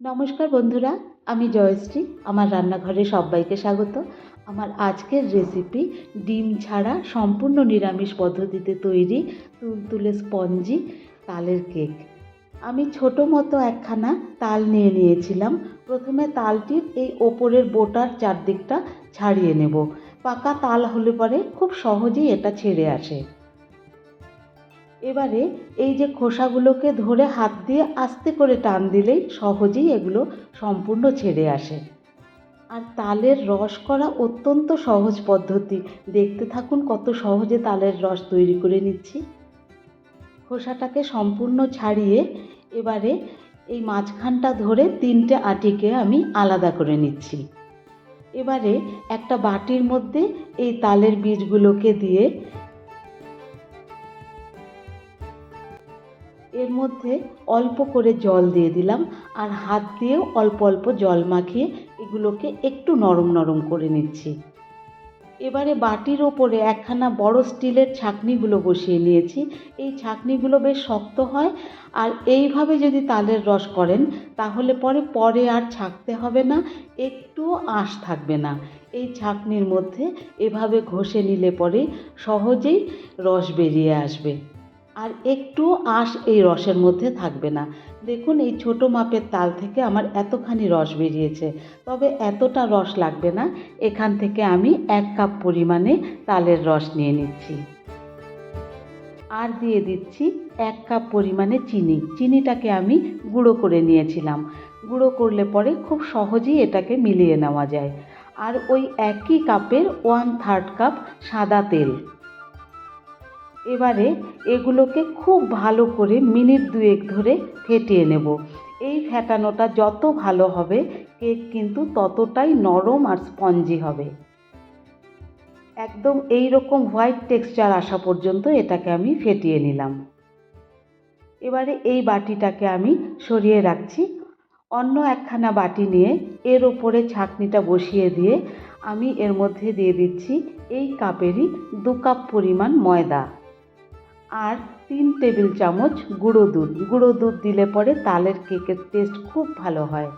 নমস্কার বন্ধুরা, আমি জয়শ্রী। আমার রান্নাঘরে সবাইকে স্বাগত। আমার আজকের রেসিপি ডিম ছাড়া সম্পূর্ণ নিরামিষ পদ্ধতিতে তৈরি তুলতুলে স্পঞ্জি তালের কেক। আমি ছোট মতো একখানা তাল নিয়ে নিয়েছিলাম। প্রথমে তালটির এই ওপরের বোটার চারদিকটা ছাড়িয়ে নেব। পাকা তাল হলে পরে খুব সহজেই এটা ছেড়ে আসে। এবারে এই যে খোসাগুলোকে ধরে হাত দিয়ে আস্তে করে টান দিলেই সহজেই এগুলো সম্পূর্ণ ছেড়ে আসে। আর তালের রস করা অত্যন্ত সহজ পদ্ধতি। দেখতে থাকুন কত সহজে তালের রস তৈরি করে নিচ্ছি। খোসাটাকে সম্পূর্ণ ছাড়িয়ে এবারে এই মাঝখানটা ধরে তিনটে আটিকে আমি আলাদা করে নিচ্ছি। এবারে একটা বাটির মধ্যে এই তালের বীজগুলোকে দিয়ে এর মধ্যে অল্প করে জল দিয়ে দিলাম আর হাত দিয়েও অল্প অল্প জল মাখিয়ে এগুলোকে একটু নরম নরম করে নিচ্ছি। এবারে বাটির ওপরে একখানা বড় স্টিলের ছাঁকনিগুলো বসিয়ে নিয়েছি। এই ছাঁকনিগুলো বেশ শক্ত হয় আর এইভাবে যদি তালের রস করেন তাহলে পরে পরে আর ছাঁকতে হবে না একটুও আঁশ থাকবে না। এই ছাঁকনির মধ্যে এভাবে ঘষে নিলে পরে সহজেই রস বেরিয়ে আসবে। আর একটু আঁশ এই রসের মধ্যে থাকবে না। দেখুন, এই ছোট মাপের তাল থেকে আমার এতখানি রস বেরিয়েছে। তবে এতটা রস লাগবে না। এখান থেকে আমি এক কাপ পরিমাণে তালের রস নিয়ে নিচ্ছি। আর দিয়ে দিচ্ছি এক কাপ পরিমাণে চিনি। চিনিটাকে আমি গুঁড়ো করে নিয়েছিলাম। গুঁড়ো করলে পরে খুব সহজেই এটাকে মিলিয়ে নেওয়া যায়। আর ওই একই কাপের ওয়ান থার্ড কাপ সাদা তেল। এবারে এগুলোকে খুব ভালো করে মিনিট দুয়েক ধরে ফেটিয়ে নেব। এই ফেটানোটা যত ভালো হবে, কেক কিন্তু ততটাই নরম আর স্পঞ্জি হবে। একদম এই রকম হোয়াইট টেক্সচার আসা পর্যন্ত এটাকে আমি ফেটিয়ে নিলাম। এবারে এই বাটিটাকে আমি সরিয়ে রাখছি। অন্য একখানা বাটি নিয়ে এর ওপরে ছাঁকনিটা বসিয়ে দিয়ে আমি এর মধ্যে দিয়ে দিচ্ছি এই কাপেরই দু কাপ পরিমাণ ময়দা। আর তিন টেবিল চামচ গুঁড়ো দুধ। গুঁড়ো দুধ দিলে পরে তালের কেকের টেস্ট খুব ভালো হয়।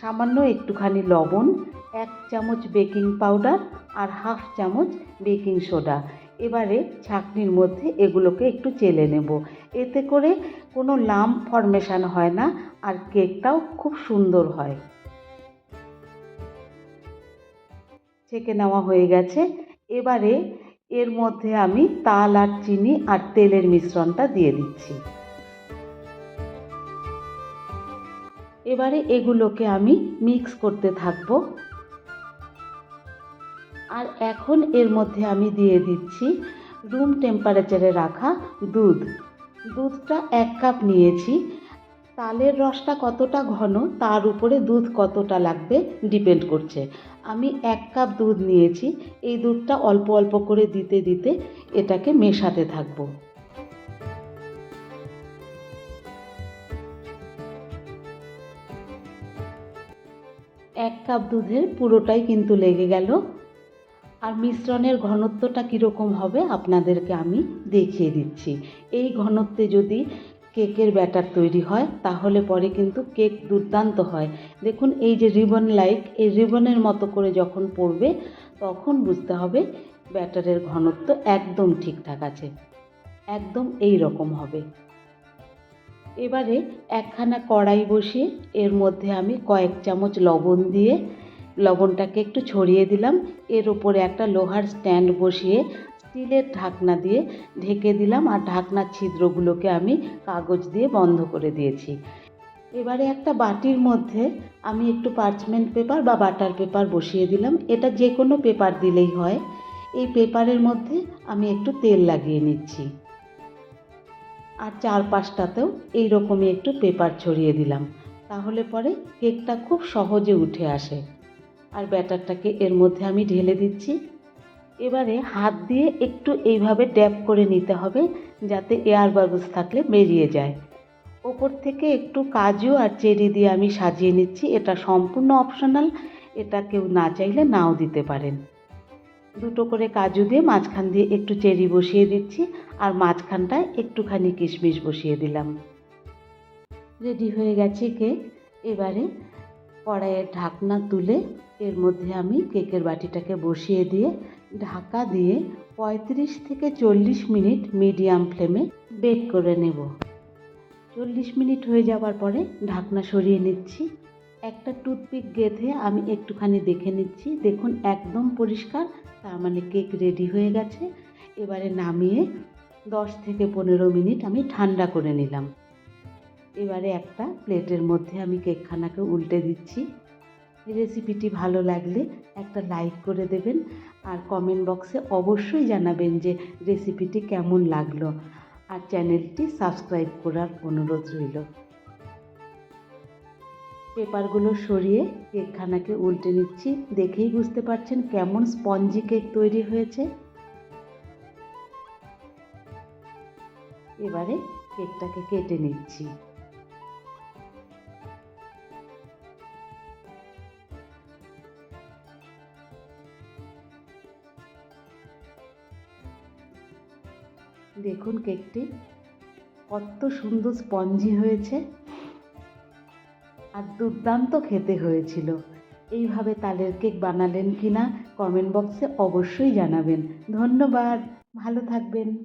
সামান্য একটুখানি লবণ, এক চামচ বেকিং পাউডার আর হাফ চামচ বেকিং সোডা। এবারে ছাঁকনির মধ্যে এগুলোকে একটু চেলে নেব। এতে করে কোনো লাম ফরমেশান হয় না আর কেকটাও খুব সুন্দর হয়। ছেঁকে নেওয়া হয়ে গেছে। এবারে এর মধ্যে আমি তাল আর চিনি আর তেলের মিশ্রণটা দিয়ে দিচ্ছি। এবারে এগুলোকে আমি মিক্স করতে থাকব। আর এখন এর মধ্যে আমি দিয়ে দিচ্ছি রুম টেম্পারেচারে রাখা দুধ। দুধটা এক কাপ নিয়েছি। তালের রসটা কতটা ঘন, তার উপরে দুধ কতটা লাগবে ডিপেন্ড করছে। আমি এক কাপ দুধ নিয়েছি, এই দুধটা অল্প অল্প করে দিতে দিতে এটাকে মেশাতে থাকব। এক কাপ দুধের পুরোটাই কিন্তু লেগে গেল। আর মিশ্রণের ঘনত্বটা কীরকম হবে, আপনাদেরকে আমি দেখিয়ে দিচ্ছি। এই ঘনত্বে যদি কেকের ব্যাটার তৈরি হয়, তাহলে পরে কিন্তু কেক দুর্দান্ত হয়। দেখুন, এই যে রিবন লাইক, এই রিবনের মতো করে যখন পড়বে, তখন বুঝতে হবে ব্যাটারের ঘনত্ব একদম ঠিকঠাক আছে, একদম এই রকম হবে। এবারে একখানা কড়াই বসিয়ে, এর মধ্যে আমি কয়েক চামচ লবণ দিয়ে, লবণটাকে একটু ছড়িয়ে দিলাম। এর উপরে একটা লোহার স্ট্যান্ড বসিয়ে স্টিলের ঢাকনা দিয়ে ঢেকে দিলাম আর ঢাকনার ছিদ্রগুলোকে আমি কাগজ দিয়ে বন্ধ করে দিয়েছি। এবারে একটা বাটির মধ্যে আমি একটু পার্চমেন্ট পেপার বা বাটার পেপার বসিয়ে দিলাম। এটা যে কোনো পেপার দিলেই হয়। এই পেপারের মধ্যে আমি একটু তেল লাগিয়ে নিচ্ছি। আর চারপাশটাতেও এইরকমই একটু পেপার ছড়িয়ে দিলাম। তাহলে পরে কেকটা খুব সহজে উঠে আসে। আর ব্যাটারটাকে এর মধ্যে আমি ঢেলে দিচ্ছি। এবারে হাত দিয়ে একটু এইভাবে ড্যাপ করে নিতে হবে যাতে এয়ার বাবলস থাকলে বেরিয়ে যায়। ওপর থেকে একটু কাজু আর চেরি দিয়ে আমি সাজিয়ে নিচ্ছি। এটা সম্পূর্ণ অপশনাল এটা কেউ না চাইলে নাও দিতে পারেন। দুটো করে কাজু দিয়ে মাঝখান দিয়ে একটু চেরি বসিয়ে দিচ্ছি আর মাঝখানটায় একটুখানি কিশমিশ বসিয়ে দিলাম। রেডি হয়ে গেছে কেক এবারে কড়াইয়ের ঢাকনা তুলে এর মধ্যে আমি কেকের বাটিটাকে বসিয়ে দিয়ে ঢাকা দিয়ে পঁয়ত্রিশ থেকে চল্লিশ মিনিট মিডিয়াম ফ্লেমে বেক করে নেব। চল্লিশ মিনিট হয়ে যাওয়ার পরে ঢাকনা সরিয়ে নিচ্ছি। একটা টুথপিক গেঁথে আমি একটুখানি দেখে নিচ্ছি। দেখুন, একদম পরিষ্কার, তার মানে কেক রেডি হয়ে গেছে। এবারে নামিয়ে দশ থেকে পনেরো মিনিট আমি ঠান্ডা করে নিলাম। এবারে একটা প্লেটের মধ্যে আমি কেকখানাকে উল্টে দিচ্ছি। রেসিপিটি ভালো লাগলে একটা লাইক করে দেবেন আর কমেন্ট বক্সে অবশ্যই জানাবেন যে রেসিপিটি কেমন লাগল আর চ্যানেলটি সাবস্ক্রাইব করার অনুরোধ রইল। পেপারগুলো সরিয়ে কেকখানাকে উল্টে নিচ্ছি। দেখেই বুঝতে পারছেন কেমন স্পঞ্জি কেক তৈরি হয়েছে। এবারে কেকটাকে কেটে নিচ্ছি। দেখুন কেকটি, কত সুন্দর স্পঞ্জি হয়েছে আর দুর্দান্ত খেতে হয়েছিল। এইভাবে তালের কেক বানালেন কিনা কমেন্ট বক্সে অবশ্যই জানাবেন। ধন্যবাদ, ভালো থাকবেন।